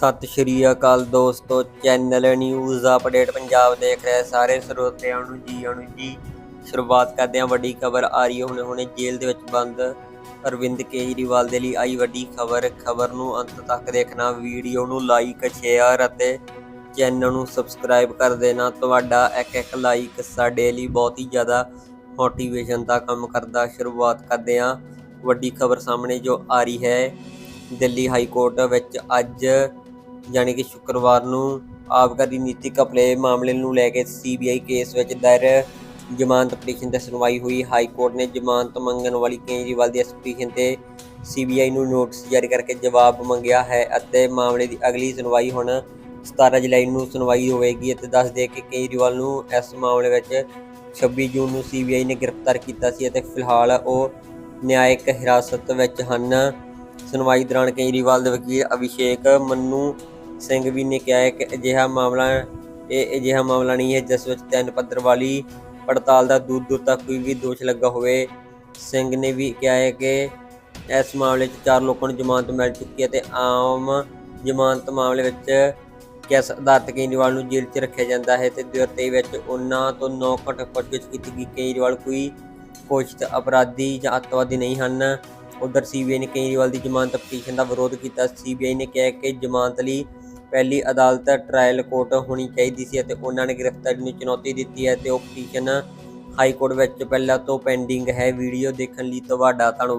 ਸਤਿ ਸ਼੍ਰੀ ਅਕਾਲ ਦੋਸਤੋ, channel news update Punjab ਦੇਖ ਰਹੇ ਸਾਰੇ ਸਰੋਤਿਆਂ ਨੂੰ ਜੀ ਆਣੂ ਜੀ। ਸ਼ੁਰੂਆਤ ਕਰਦੇ ਹਾਂ ਵੱਡੀ ਖਬਰ ਆ ਰਹੀ ਹੈ। ਹੁਣੇ ਹੁਣੇ ਜੇਲ੍ਹ ਦੇ ਵਿੱਚ ਬੰਦ ਅਰਵਿੰਦ ਕੇਜਰੀਵਾਲ ਦੇ ਲਈ ਆਈ ਵੱਡੀ ਖਬਰ। ਖਬਰ ਨੂੰ ਅੰਤ ਤੱਕ ਦੇਖਣਾ, ਵੀਡੀਓ ਨੂੰ ਲਾਈਕ ਸ਼ੇਅਰ ਅਤੇ ਚੈਨਲ ਨੂੰ ਸਬਸਕ੍ਰਾਈਬ ਕਰ ਦੇਣਾ। ਤੁਹਾਡਾ ਇੱਕ ਇੱਕ ਲਾਈਕ ਸਾਡੇ ਲਈ ਬਹੁਤ ਹੀ ਜ਼ਿਆਦਾ ਮੋਟੀਵੇਸ਼ਨ ਦਾ ਕੰਮ ਕਰਦਾ। ਸ਼ੁਰੂਆਤ ਕਰਦੇ ਹਾਂ ਵੱਡੀ ਖਬਰ ਸਾਹਮਣੇ ਜੋ ਆ ਰਹੀ ਹੈ। ਦਿੱਲੀ ਹਾਈ ਕੋਰਟ ਵਿੱਚ ਅੱਜ ਜਾਣੀ ਕਿ ਸ਼ੁੱਕਰਵਾਰ ਨੂੰ ਆਬਕਾਰੀ ਨੀਤੀ ਘਪਲੇ ਮਾਮਲੇ ਨੂੰ ਲੈ ਕੇ ਸੀਬੀਆਈ ਕੇਸ ਵਿੱਚ ਦਾਇਰ ਜ਼ਮਾਨਤ ਪਟੀਸ਼ਨ ਤੇ ਸੁਣਵਾਈ ਹੋਈ। ਹਾਈ ਕੋਰਟ ਨੇ ਜ਼ਮਾਨਤ ਮੰਗਣ ਵਾਲੀ ਕੇਜਰੀਵਾਲ ਦੀ ਇਸ ਪਟੀਸ਼ਨ ਤੇ ਸੀਬੀਆਈ ਨੂੰ ਨੋਟਿਸ ਜਾਰੀ ਕਰਕੇ ਜਵਾਬ ਮੰਗਿਆ ਹੈ ਅਤੇ ਮਾਮਲੇ ਦੀ ਅਗਲੀ ਸੁਣਵਾਈ ਹੁਣ 17 ਜੁਲਾਈ ਨੂੰ ਸੁਣਵਾਈ ਹੋਵੇਗੀ ਅਤੇ ਦੱਸ ਦੇ ਕਿ ਕੇਜਰੀਵਾਲ ਨੂੰ ਇਸ ਮਾਮਲੇ ਵਿੱਚ 26 ਜੂਨ ਨੂੰ ਸੀਬੀਆਈ ਨੇ ਗ੍ਰਿਫਤਾਰ ਕੀਤਾ ਸੀ ਅਤੇ ਫਿਲਹਾਲ ਉਹ ਨਿਆਇਕ ਹਿਰਾਸਤ ਵਿੱਚ ਹਨ। ਸੁਣਵਾਈ ਦੌਰਾਨ ਕੇਜਰੀਵਾਲ ਦੇ ਵਕੀਲ ਅਭਿਸ਼ੇਕ ਮੰਨੂ ਸਿੰਘ ਵੀ ਨੇ ਕਿਹਾ ਹੈ ਕਿ ਅਜਿਹਾ ਮਾਮਲਾ, ਇਹ ਅਜਿਹਾ ਮਾਮਲਾ ਨਹੀਂ ਹੈ ਜਿਸ ਵਿੱਚ ਤਿੰਨ ਪੱਧਰ ਵਾਲੀ ਪੜਤਾਲ ਦਾ ਦੂਰ ਦੂਰ ਤੱਕ ਕੋਈ ਵੀ ਦੋਸ਼ ਲੱਗਾ ਹੋਵੇ। ਸਿੰਘ ਨੇ ਵੀ ਕਿਹਾ ਹੈ ਕਿ ਇਸ ਮਾਮਲੇ 'ਚ ਚਾਰ ਲੋਕਾਂ ਨੂੰ ਜ਼ਮਾਨਤ ਮਿਲ ਚੁੱਕੀ ਹੈ ਤੇ ਆਮ ਜ਼ਮਾਨਤ ਮਾਮਲੇ ਵਿੱਚ ਕਿਸ ਅਦਾਲਤ ਕੇਜਰੀਵਾਲ ਨੂੰ ਜੇਲ੍ਹ 'ਚ ਰੱਖਿਆ ਜਾਂਦਾ ਹੈ ਤੇ 2023 ਵਿੱਚ ਉਹਨਾਂ ਤੋਂ 9 ਘੰਟੇ ਪੁੱਛਗਿੱਛ ਕੀਤੀ ਗਈ। ਕੇਜਰੀਵਾਲ ਕੋਈ ਘੋਸ਼ਿਤ ਅਪਰਾਧੀ ਜਾਂ ਅੱਤਵਾਦੀ ਨਹੀਂ ਹਨ। ਉਧਰ ਸੀਬੀਆਈ ਨੇ ਕੇਜਰੀਵਾਲ ਦੀ ਜ਼ਮਾਨਤ ਪਟੀਸ਼ਨ ਦਾ ਵਿਰੋਧ ਕੀਤਾ। ਸੀਬੀਆਈ ਨੇ ਕਿਹਾ ਕਿ ਜ਼ਮਾਨਤ ਲਈ ਪਹਿਲੀ ਅਦਾਲਤ ਟ੍ਰਾਇਲ ਕੋਰਟ ਹੋਣੀ ਚਾਹੀਦੀ ਸੀ ਅਤੇ ਉਹਨਾਂ ਨੇ ਗ੍ਰਿਫਤਾਰੀ ਨੂੰ ਚੁਣੌਤੀ ਦਿੱਤੀ ਹੈ ਤੇ ਉਹ ਪਟੀਸ਼ਨ ਹਾਈ ਕੋਰਟ ਵਿੱਚ ਪਹਿਲਾਂ ਤੋਂ ਪੈਂਡਿੰਗ ਹੈ। ਵੀਡੀਓ ਦੇਖਣ ਲਈ ਤੁਹਾਡਾ ਧੰਨਵਾਦ।